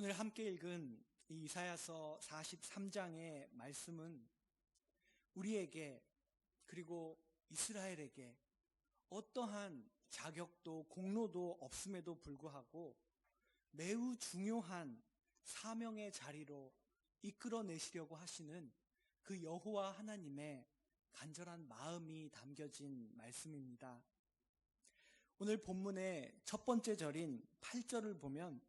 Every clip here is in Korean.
오늘 함께 읽은 이 이사야서 43장의 말씀은 우리에게 그리고 이스라엘에게 어떠한 자격도 공로도 없음에도 불구하고 매우 중요한 사명의 자리로 이끌어내시려고 하시는 그 여호와 하나님의 간절한 마음이 담겨진 말씀입니다. 오늘 본문의 첫 번째 절인 8절을 보면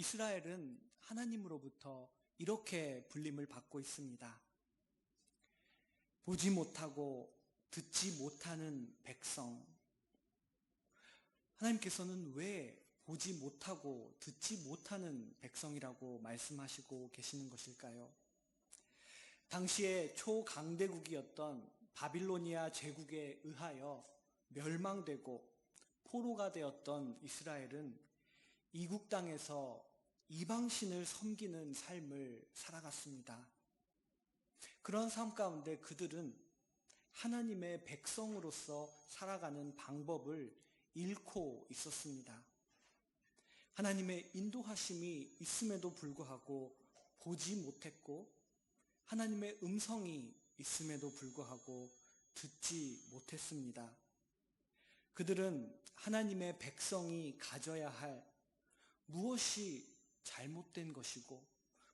이스라엘은 하나님으로부터 이렇게 불림을 받고 있습니다. 보지 못하고 듣지 못하는 백성. 하나님께서는 왜 보지 못하고 듣지 못하는 백성이라고 말씀하시고 계시는 것일까요? 당시에 초강대국이었던 바빌로니아 제국에 의하여 멸망되고 포로가 되었던 이스라엘은 이국 땅에서 이방신을 섬기는 삶을 살아갔습니다. 그런 삶 가운데 그들은 하나님의 백성으로서 살아가는 방법을 잃고 있었습니다. 하나님의 인도하심이 있음에도 불구하고 보지 못했고 하나님의 음성이 있음에도 불구하고 듣지 못했습니다. 그들은 하나님의 백성이 가져야 할 무엇이 잘못된 것이고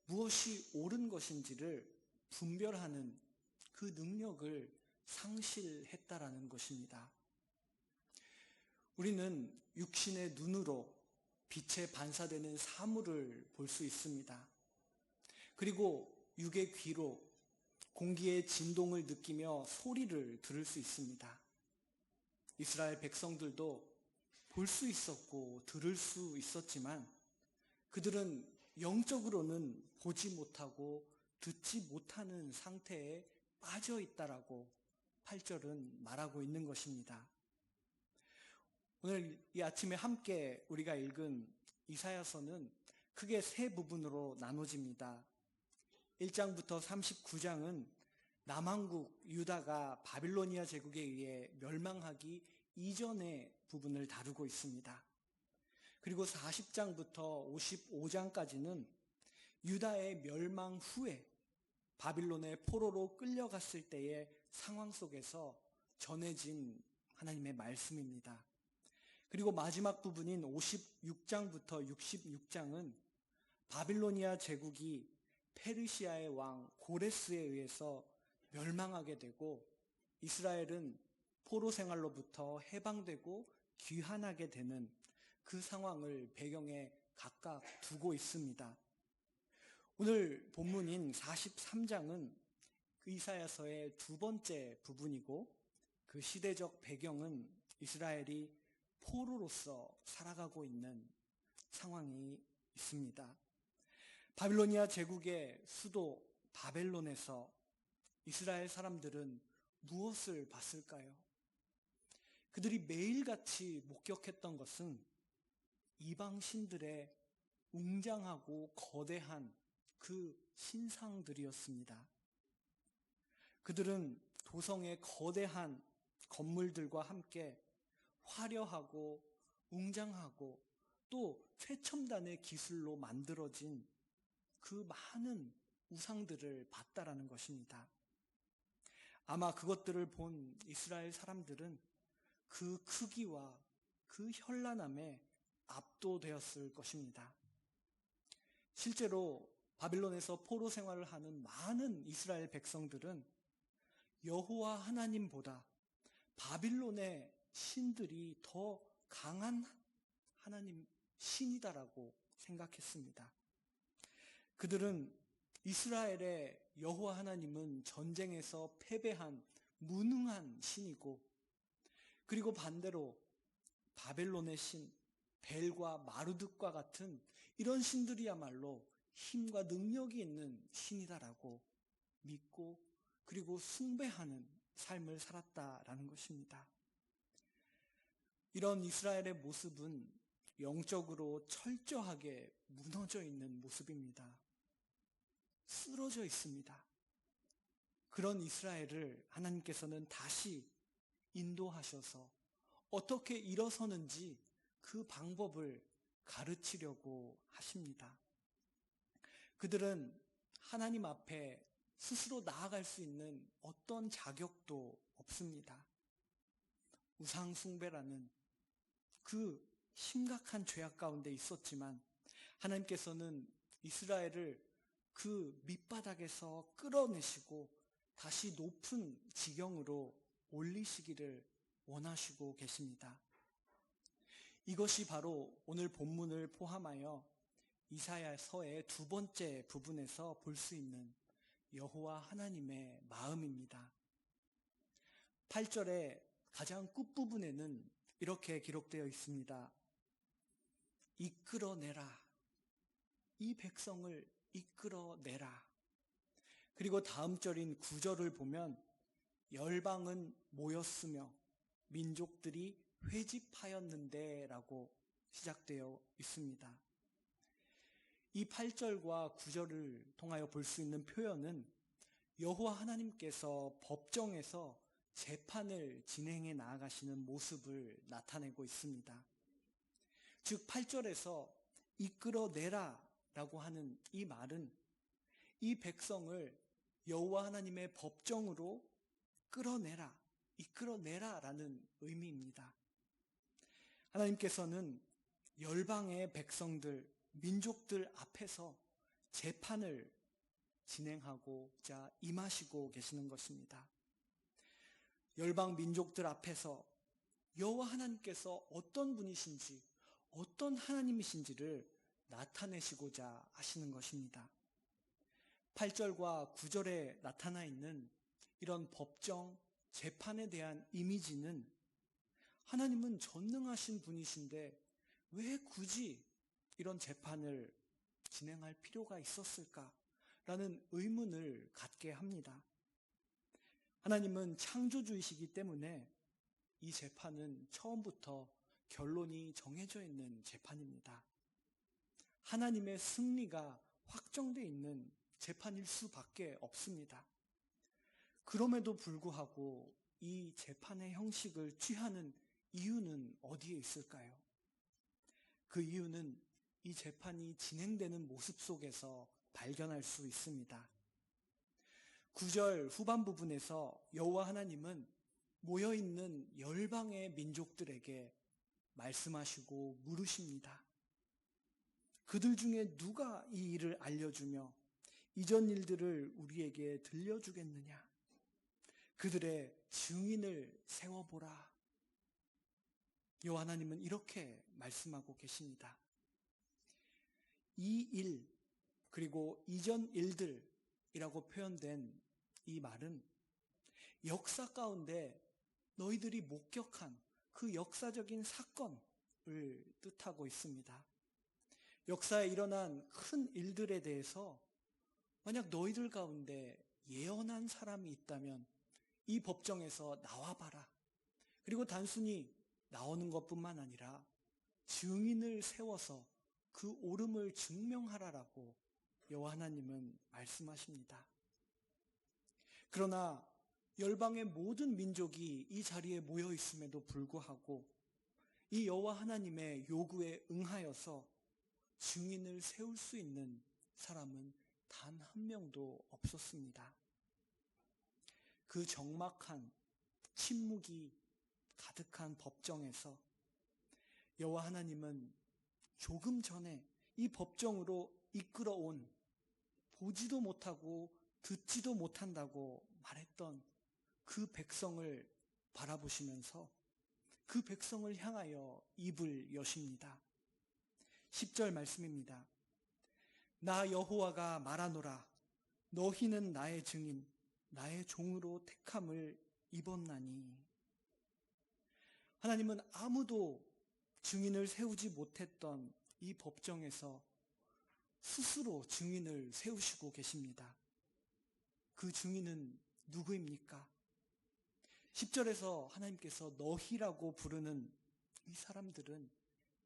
무엇이 옳은 것인지를 분별하는 그 능력을 상실했다라는 것입니다. 우리는 육신의 눈으로 빛에 반사되는 사물을 볼 수 있습니다. 그리고 육의 귀로 공기의 진동을 느끼며 소리를 들을 수 있습니다. 이스라엘 백성들도 볼 수 있었고 들을 수 있었지만 그들은 영적으로는 보지 못하고 듣지 못하는 상태에 빠져 있다라고 8절은 말하고 있는 것입니다. 오늘 이 아침에 함께 우리가 읽은 이사야서는 크게 세 부분으로 나눠집니다. 1장부터 39장은 남한국 유다가 바빌로니아 제국에 의해 멸망하기 이전의 부분을 다루고 있습니다. 그리고 40장부터 55장까지는 유다의 멸망 후에 바빌론의 포로로 끌려갔을 때의 상황 속에서 전해진 하나님의 말씀입니다. 그리고 마지막 부분인 56장부터 66장은 바빌로니아 제국이 페르시아의 왕 고레스에 의해서 멸망하게 되고 이스라엘은 포로 생활로부터 해방되고 귀환하게 되는 그 상황을 배경에 각각 두고 있습니다. 오늘 본문인 43장은 그 이사야서의 두 번째 부분이고 그 시대적 배경은 이스라엘이 포로로서 살아가고 있는 상황이 있습니다. 바빌로니아 제국의 수도 바벨론에서 이스라엘 사람들은 무엇을 봤을까요? 그들이 매일같이 목격했던 것은 이방 신들의 웅장하고 거대한 그 신상들이었습니다. 그들은 도성의 거대한 건물들과 함께 화려하고 웅장하고 또 최첨단의 기술로 만들어진 그 많은 우상들을 봤다라는 것입니다. 아마 그것들을 본 이스라엘 사람들은 그 크기와 그 현란함에 압도되었을 것입니다. 실제로 바빌론에서 포로 생활을 하는 많은 이스라엘 백성들은 여호와 하나님보다 바빌론의 신들이 더 강한 하나님 신이다라고 생각했습니다. 그들은 이스라엘의 여호와 하나님은 전쟁에서 패배한 무능한 신이고 그리고 반대로 바벨론의 신 벨과 마르드과 같은 이런 신들이야말로 힘과 능력이 있는 신이다라고 믿고 그리고 숭배하는 삶을 살았다라는 것입니다. 이런 이스라엘의 모습은 영적으로 철저하게 무너져 있는 모습입니다. 쓰러져 있습니다. 그런 이스라엘을 하나님께서는 다시 인도하셔서 어떻게 일어서는지 그 방법을 가르치려고 하십니다. 그들은 하나님 앞에 스스로 나아갈 수 있는 어떤 자격도 없습니다. 우상숭배라는 그 심각한 죄악 가운데 있었지만 하나님께서는 이스라엘을 그 밑바닥에서 끌어내시고 다시 높은 지경으로 올리시기를 원하시고 계십니다. 이것이 바로 오늘 본문을 포함하여 이사야서의 두 번째 부분에서 볼 수 있는 여호와 하나님의 마음입니다. 8절의 가장 끝부분에는 이렇게 기록되어 있습니다. 이끌어내라. 이 백성을 이끌어내라. 그리고 다음 절인 9절을 보면 열방은 모였으며 민족들이 회집하였는데 라고 시작되어 있습니다. 이 8절과 9절을 통하여 볼 수 있는 표현은 여호와 하나님께서 법정에서 재판을 진행해 나아가시는 모습을 나타내고 있습니다. 즉 8절에서 이끌어내라 라고 하는 이 말은 이 백성을 여호와 하나님의 법정으로 끌어내라, 이끌어내라 라는 의미입니다. 하나님께서는 열방의 백성들, 민족들 앞에서 재판을 진행하고자 임하시고 계시는 것입니다. 열방 민족들 앞에서 여호와 하나님께서 어떤 분이신지, 어떤 하나님이신지를 나타내시고자 하시는 것입니다. 8절과 9절에 나타나 있는 이런 법정, 재판에 대한 이미지는 하나님은 전능하신 분이신데 왜 굳이 이런 재판을 진행할 필요가 있었을까? 라는 의문을 갖게 합니다. 하나님은 창조주이시기 때문에 이 재판은 처음부터 결론이 정해져 있는 재판입니다. 하나님의 승리가 확정되어 있는 재판일 수밖에 없습니다. 그럼에도 불구하고 이 재판의 형식을 취하는 이유는 어디에 있을까요? 그 이유는 이 재판이 진행되는 모습 속에서 발견할 수 있습니다. 9절 후반 부분에서 여호와 하나님은 모여 있는 열방의 민족들에게 말씀하시고 물으십니다. 그들 중에 누가 이 일을 알려주며 이전 일들을 우리에게 들려주겠느냐? 그들의 증인을 세워보라. 여 하나님은 이렇게 말씀하고 계십니다. 이 일, 그리고 이전 일들이라고 표현된 이 말은 역사 가운데 너희들이 목격한 그 역사적인 사건을 뜻하고 있습니다. 역사에 일어난 큰 일들에 대해서 만약 너희들 가운데 예언한 사람이 있다면 이 법정에서 나와봐라. 그리고 단순히 나오는 것뿐만 아니라 증인을 세워서 그 옳음을 증명하라라고 여호와 하나님은 말씀하십니다. 그러나 열방의 모든 민족이 이 자리에 모여 있음에도 불구하고 이 여호와 하나님의 요구에 응하여서 증인을 세울 수 있는 사람은 단 한 명도 없었습니다. 그 적막한 침묵이 가득한 법정에서 여호와 하나님은 조금 전에 이 법정으로 이끌어온 보지도 못하고 듣지도 못한다고 말했던 그 백성을 바라보시면서 그 백성을 향하여 입을 여십니다. 10절 말씀입니다. 나 여호와가 말하노라 너희는 나의 증인 나의 종으로 택함을 입었나니 하나님은 아무도 증인을 세우지 못했던 이 법정에서 스스로 증인을 세우시고 계십니다. 그 증인은 누구입니까? 10절에서 하나님께서 너희라고 부르는 이 사람들은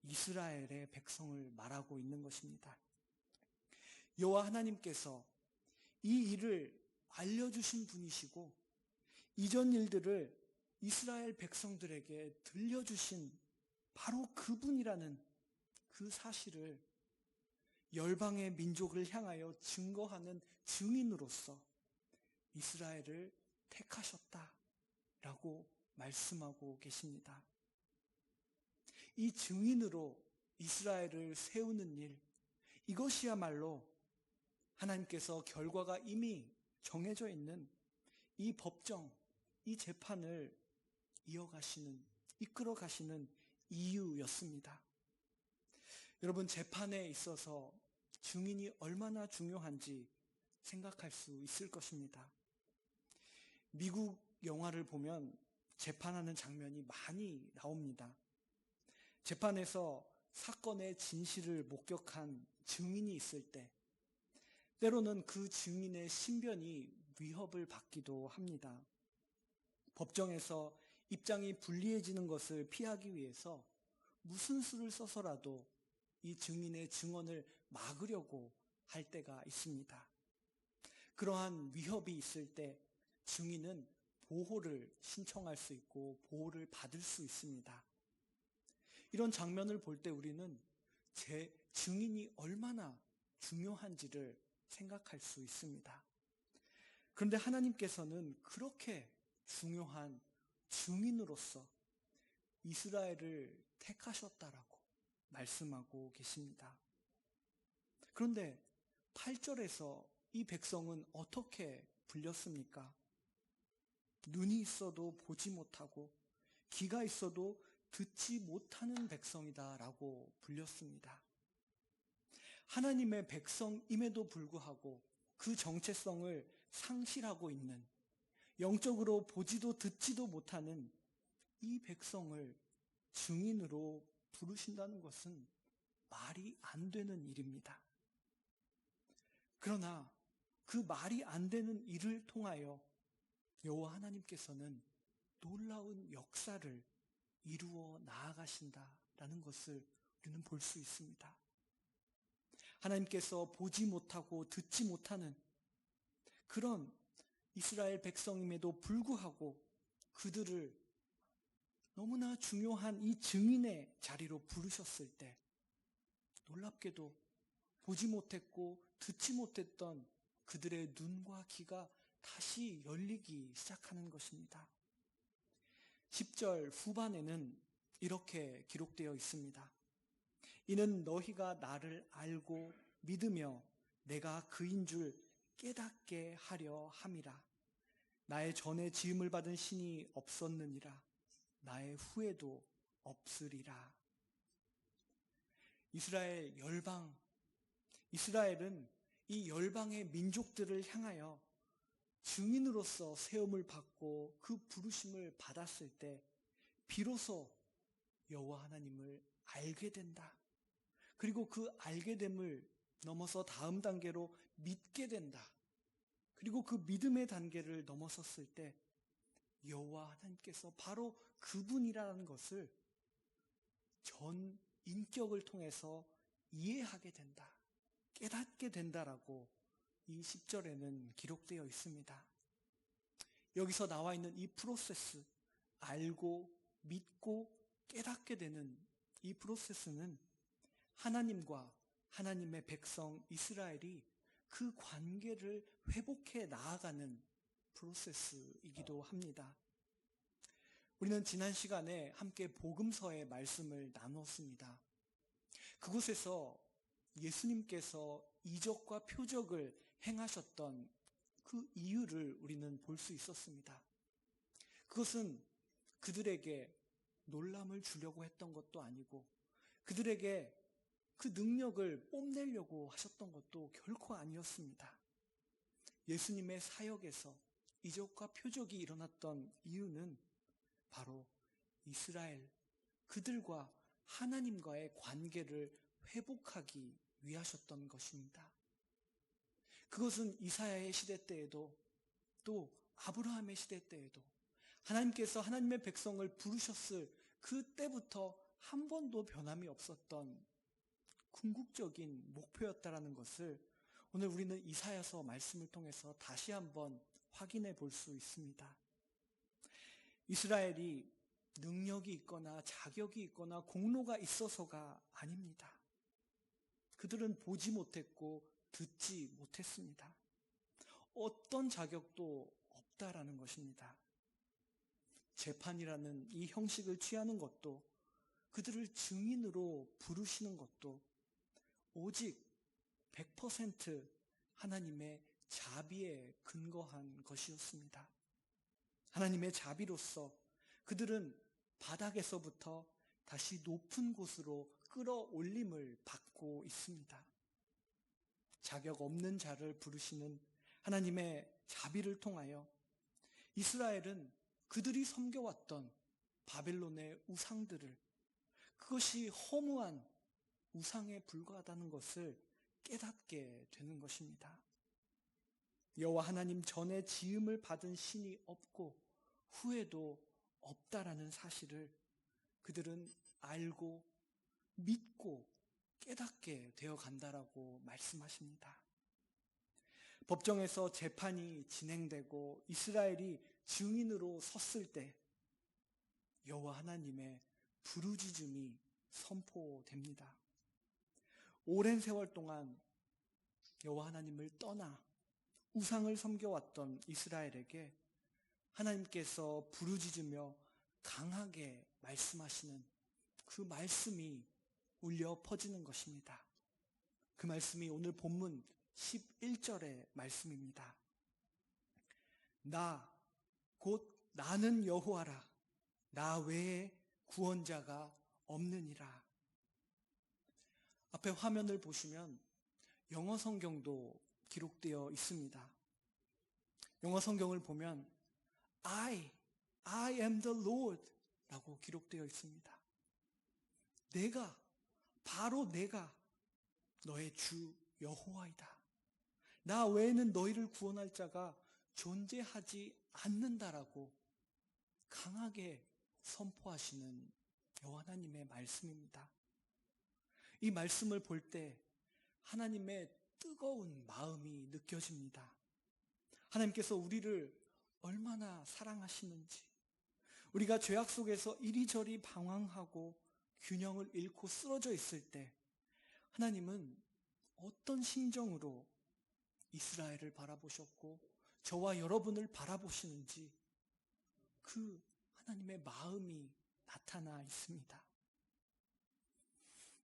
이스라엘의 백성을 말하고 있는 것입니다. 여호와 하나님께서 이 일을 알려주신 분이시고 이전 일들을 이스라엘 백성들에게 들려주신 바로 그분이라는 그 사실을 열방의 민족을 향하여 증거하는 증인으로서 이스라엘을 택하셨다라고 말씀하고 계십니다. 이 증인으로 이스라엘을 세우는 일, 이것이야말로 하나님께서 결과가 이미 정해져 있는 이 법정, 이 재판을 이어가시는, 이끌어 가시는 이유였습니다. 여러분, 재판에 있어서 증인이 얼마나 중요한지 생각할 수 있을 것입니다. 미국 영화를 보면 재판하는 장면이 많이 나옵니다. 재판에서 사건의 진실을 목격한 증인이 있을 때, 때로는 그 증인의 신변이 위협을 받기도 합니다. 법정에서 입장이 불리해지는 것을 피하기 위해서 무슨 수를 써서라도 이 증인의 증언을 막으려고 할 때가 있습니다. 그러한 위협이 있을 때 증인은 보호를 신청할 수 있고 보호를 받을 수 있습니다. 이런 장면을 볼 때 우리는 제 증인이 얼마나 중요한지를 생각할 수 있습니다. 그런데 하나님께서는 그렇게 중요한 증인으로서 이스라엘을 택하셨다라고 말씀하고 계십니다. 그런데 8절에서 이 백성은 어떻게 불렸습니까? 눈이 있어도 보지 못하고 귀가 있어도 듣지 못하는 백성이다라고 불렸습니다. 하나님의 백성임에도 불구하고 그 정체성을 상실하고 있는 영적으로 보지도 듣지도 못하는 이 백성을 증인으로 부르신다는 것은 말이 안 되는 일입니다. 그러나 그 말이 안 되는 일을 통하여 여호와 하나님께서는 놀라운 역사를 이루어 나아가신다라는 것을 우리는 볼 수 있습니다. 하나님께서 보지 못하고 듣지 못하는 그런 이스라엘 백성임에도 불구하고 그들을 너무나 중요한 이 증인의 자리로 부르셨을 때 놀랍게도 보지 못했고 듣지 못했던 그들의 눈과 귀가 다시 열리기 시작하는 것입니다. 10절 후반에는 이렇게 기록되어 있습니다. 이는 너희가 나를 알고 믿으며 내가 그인 줄 깨닫게 하려 함이라. 나의 전에 지음을 받은 신이 없었느니라. 나의 후에도 없으리라. 이스라엘 열방, 이스라엘은 이 열방의 민족들을 향하여 증인으로서 세움을 받고 그 부르심을 받았을 때 비로소 여호와 하나님을 알게 된다. 그리고 그 알게 됨을 넘어서 다음 단계로 믿게 된다. 그리고 그 믿음의 단계를 넘어섰을 때 여호와 하나님께서 바로 그분이라는 것을 전 인격을 통해서 이해하게 된다. 깨닫게 된다라고 이 10절에는 기록되어 있습니다. 여기서 나와 있는 이 프로세스, 알고, 믿고, 깨닫게 되는 이 프로세스는 하나님과 하나님의 백성 이스라엘이 그 관계를 회복해 나아가는 프로세스이기도 합니다. 우리는 지난 시간에 함께 복음서의 말씀을 나눴습니다. 그곳에서 예수님께서 이적과 표적을 행하셨던 그 이유를 우리는 볼 수 있었습니다. 그것은 그들에게 놀람을 주려고 했던 것도 아니고 그들에게 그 능력을 뽐내려고 하셨던 것도 결코 아니었습니다. 예수님의 사역에서 이적과 표적이 일어났던 이유는 바로 이스라엘, 그들과 하나님과의 관계를 회복하기 위하셨던 것입니다. 그것은 이사야의 시대 때에도 또 아브라함의 시대 때에도 하나님께서 하나님의 백성을 부르셨을 그 때부터 한 번도 변함이 없었던 궁극적인 목표였다라는 것을 오늘 우리는 이사야서 말씀을 통해서 다시 한번 확인해 볼 수 있습니다. 이스라엘이 능력이 있거나 자격이 있거나 공로가 있어서가 아닙니다. 그들은 보지 못했고 듣지 못했습니다. 어떤 자격도 없다라는 것입니다. 재판이라는 이 형식을 취하는 것도 그들을 증인으로 부르시는 것도 오직 100% 하나님의 자비에 근거한 것이었습니다. 하나님의 자비로서 그들은 바닥에서부터 다시 높은 곳으로 끌어올림을 받고 있습니다. 자격 없는 자를 부르시는 하나님의 자비를 통하여 이스라엘은 그들이 섬겨왔던 바벨론의 우상들을 그것이 허무한 우상에 불과하다는 것을 깨닫게 되는 것입니다. 여호와 하나님 전에 지음을 받은 신이 없고 후에도 없다라는 사실을 그들은 알고 믿고 깨닫게 되어 간다라고 말씀하십니다. 법정에서 재판이 진행되고 이스라엘이 증인으로 섰을 때 여호와 하나님의 부르짖음이 선포됩니다. 오랜 세월 동안 여호와 하나님을 떠나 우상을 섬겨왔던 이스라엘에게 하나님께서 부르짖으며 강하게 말씀하시는 그 말씀이 울려 퍼지는 것입니다. 그 말씀이 오늘 본문 11절의 말씀입니다. 나, 곧 나는 여호와라. 나 외에 구원자가 없느니라. 앞에 화면을 보시면 영어 성경도 기록되어 있습니다. 영어 성경을 보면 I, I am the Lord 라고 기록되어 있습니다. 내가, 바로 내가 너의 주 여호와이다. 나 외에는 너희를 구원할 자가 존재하지 않는다라고 강하게 선포하시는 여호와 하나님의 말씀입니다. 이 말씀을 볼 때 하나님의 뜨거운 마음이 느껴집니다. 하나님께서 우리를 얼마나 사랑하시는지, 우리가 죄악 속에서 이리저리 방황하고 균형을 잃고 쓰러져 있을 때, 하나님은 어떤 심정으로 이스라엘을 바라보셨고, 저와 여러분을 바라보시는지, 그 하나님의 마음이 나타나 있습니다.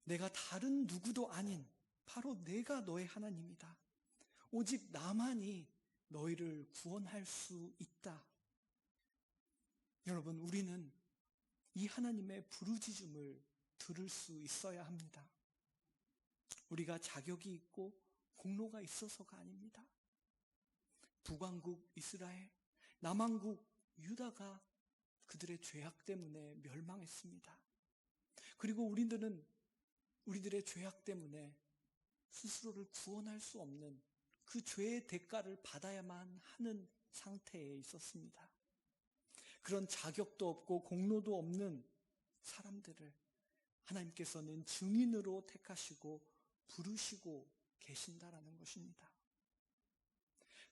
내가 다른 누구도 아닌 바로 내가 너의 하나님이다. 오직 나만이 너희를 구원할 수 있다. 여러분, 우리는 이 하나님의 부르짖음을 들을 수 있어야 합니다. 우리가 자격이 있고 공로가 있어서가 아닙니다. 북왕국 이스라엘, 남왕국 유다가 그들의 죄악 때문에 멸망했습니다. 그리고 우리들은 우리들의 죄악 때문에 스스로를 구원할 수 없는 그 죄의 대가를 받아야만 하는 상태에 있었습니다. 그런 자격도 없고 공로도 없는 사람들을 하나님께서는 증인으로 택하시고 부르시고 계신다라는 것입니다.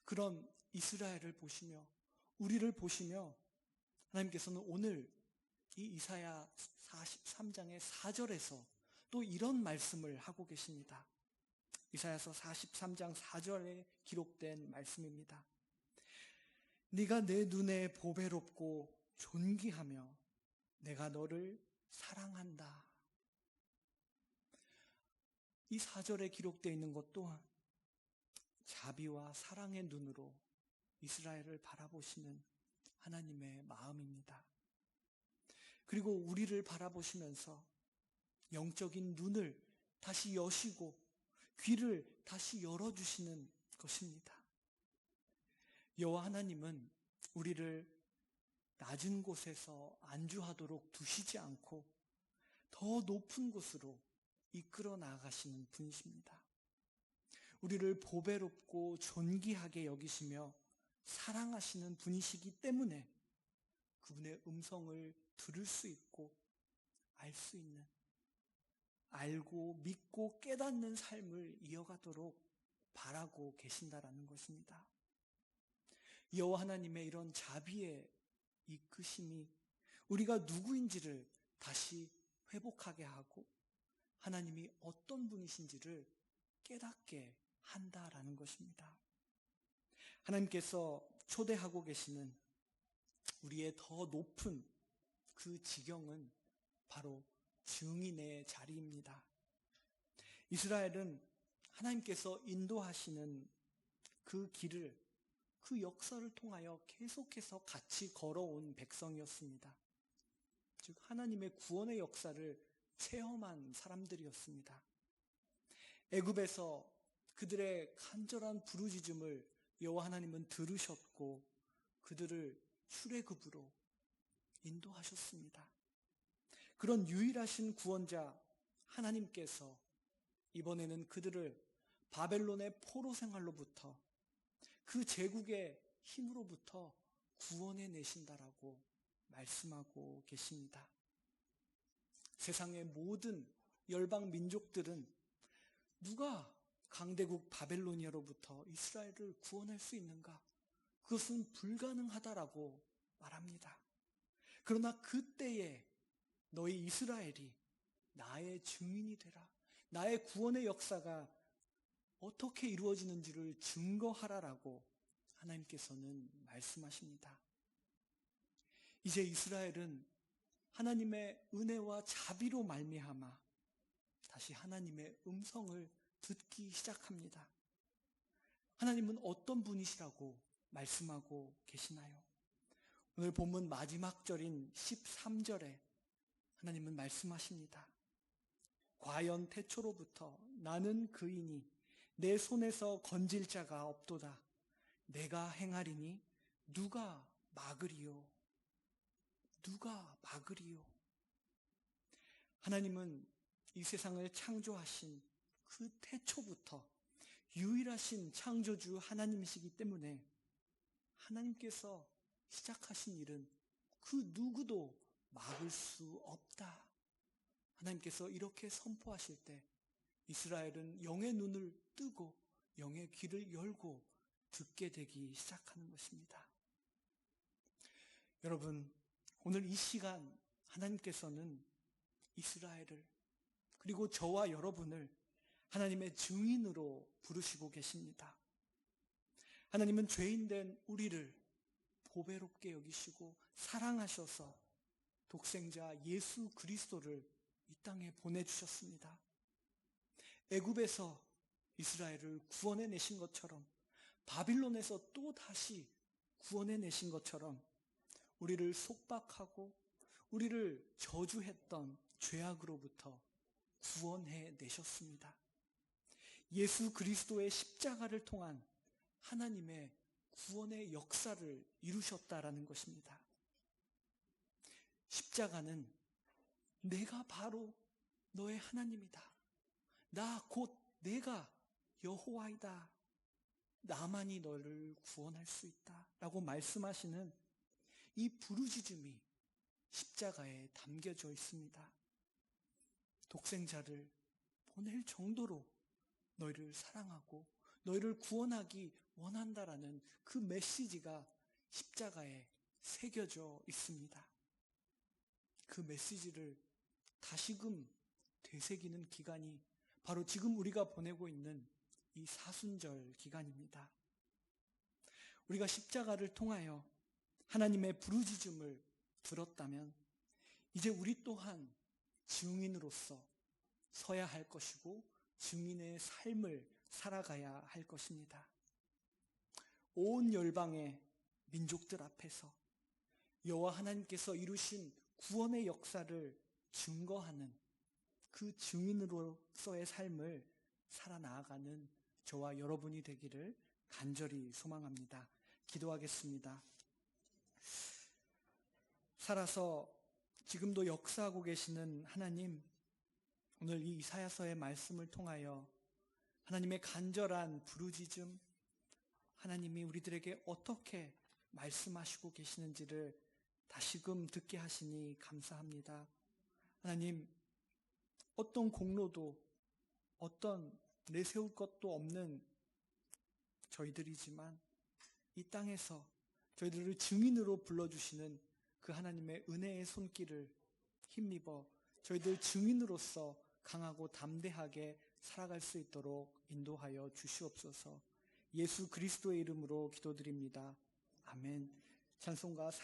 그런 이스라엘을 보시며 우리를 보시며 하나님께서는 오늘 이 이사야 43장의 4절에서 또 이런 말씀을 하고 계십니다. 이사야서 43장 4절에 기록된 말씀입니다. 네가 내 눈에 보배롭고 존귀하며 내가 너를 사랑한다. 이 4절에 기록되어 있는 것 또한 자비와 사랑의 눈으로 이스라엘을 바라보시는 하나님의 마음입니다. 그리고 우리를 바라보시면서 영적인 눈을 다시 여시고 귀를 다시 열어주시는 것입니다. 여호와 하나님은 우리를 낮은 곳에서 안주하도록 두시지 않고 더 높은 곳으로 이끌어 나가시는 분이십니다. 우리를 보배롭고 존귀하게 여기시며 사랑하시는 분이시기 때문에 그분의 음성을 들을 수 있고 알 수 있는 알고 믿고 깨닫는 삶을 이어가도록 바라고 계신다라는 것입니다. 여호와 하나님의 이런 자비의 이끄심이 우리가 누구인지를 다시 회복하게 하고 하나님이 어떤 분이신지를 깨닫게 한다라는 것입니다. 하나님께서 초대하고 계시는 우리의 더 높은 그 지경은 바로 증인의 자리입니다. 이스라엘은 하나님께서 인도하시는 그 길을 그 역사를 통하여 계속해서 같이 걸어온 백성이었습니다. 즉 하나님의 구원의 역사를 체험한 사람들이었습니다. 애굽에서 그들의 간절한 부르짖음을 여호와 하나님은 들으셨고 그들을 출애굽으로 인도하셨습니다. 그런 유일하신 구원자 하나님께서 이번에는 그들을 바벨론의 포로 생활로부터 그 제국의 힘으로부터 구원해 내신다라고 말씀하고 계십니다. 세상의 모든 열방 민족들은 누가 강대국 바벨로니아로부터 이스라엘을 구원할 수 있는가? 그것은 불가능하다라고 말합니다. 그러나 그때에 너희 이스라엘이 나의 증인이 되라. 나의 구원의 역사가 어떻게 이루어지는지를 증거하라라고 하나님께서는 말씀하십니다. 이제 이스라엘은 하나님의 은혜와 자비로 말미암아 다시 하나님의 음성을 듣기 시작합니다. 하나님은 어떤 분이시라고 말씀하고 계시나요? 오늘 본문 마지막 절인 13절에 하나님은 말씀하십니다. 과연 태초로부터 나는 그이니 내 손에서 건질 자가 없도다. 내가 행하리니 누가 막으리요? 누가 막으리요? 하나님은 이 세상을 창조하신 그 태초부터 유일하신 창조주 하나님이시기 때문에 하나님께서 시작하신 일은 그 누구도 막을 수 없다. 하나님께서 이렇게 선포하실 때 이스라엘은 영의 눈을 뜨고 영의 귀를 열고 듣게 되기 시작하는 것입니다. 여러분, 오늘 이 시간 하나님께서는 이스라엘을 그리고 저와 여러분을 하나님의 증인으로 부르시고 계십니다. 하나님은 죄인된 우리를 보배롭게 여기시고 사랑하셔서 독생자 예수 그리스도를 이 땅에 보내주셨습니다. 애굽에서 이스라엘을 구원해 내신 것처럼 바빌론에서 또 다시 구원해 내신 것처럼 우리를 속박하고 우리를 저주했던 죄악으로부터 구원해 내셨습니다. 예수 그리스도의 십자가를 통한 하나님의 구원의 역사를 이루셨다라는 것입니다. 십자가는 내가 바로 너의 하나님이다. 나 곧 내가 여호와이다. 나만이 너를 구원할 수 있다. 라고 말씀하시는 이 부르짖음이 십자가에 담겨져 있습니다. 독생자를 보낼 정도로 너희를 사랑하고 너희를 구원하기 원한다라는 그 메시지가 십자가에 새겨져 있습니다. 그 메시지를 다시금 되새기는 기간이 바로 지금 우리가 보내고 있는 이 사순절 기간입니다. 우리가 십자가를 통하여 하나님의 부르짖음을 들었다면 이제 우리 또한 증인으로서 서야 할 것이고 증인의 삶을 살아가야 할 것입니다. 온 열방의 민족들 앞에서 여호와 하나님께서 이루신 구원의 역사를 증거하는 그 증인으로서의 삶을 살아나가는 저와 여러분이 되기를 간절히 소망합니다. 기도하겠습니다. 살아서 지금도 역사하고 계시는 하나님, 오늘 이 이사야서의 말씀을 통하여 하나님의 간절한 부르짖음, 하나님이 우리들에게 어떻게 말씀하시고 계시는지를 다시금 듣게 하시니 감사합니다. 하나님, 어떤 공로도 어떤 내세울 것도 없는 저희들이지만 이 땅에서 저희들을 증인으로 불러주시는 그 하나님의 은혜의 손길을 힘입어 저희들 증인으로서 강하고 담대하게 살아갈 수 있도록 인도하여 주시옵소서. 예수 그리스도의 이름으로 기도드립니다. 아멘. 찬송가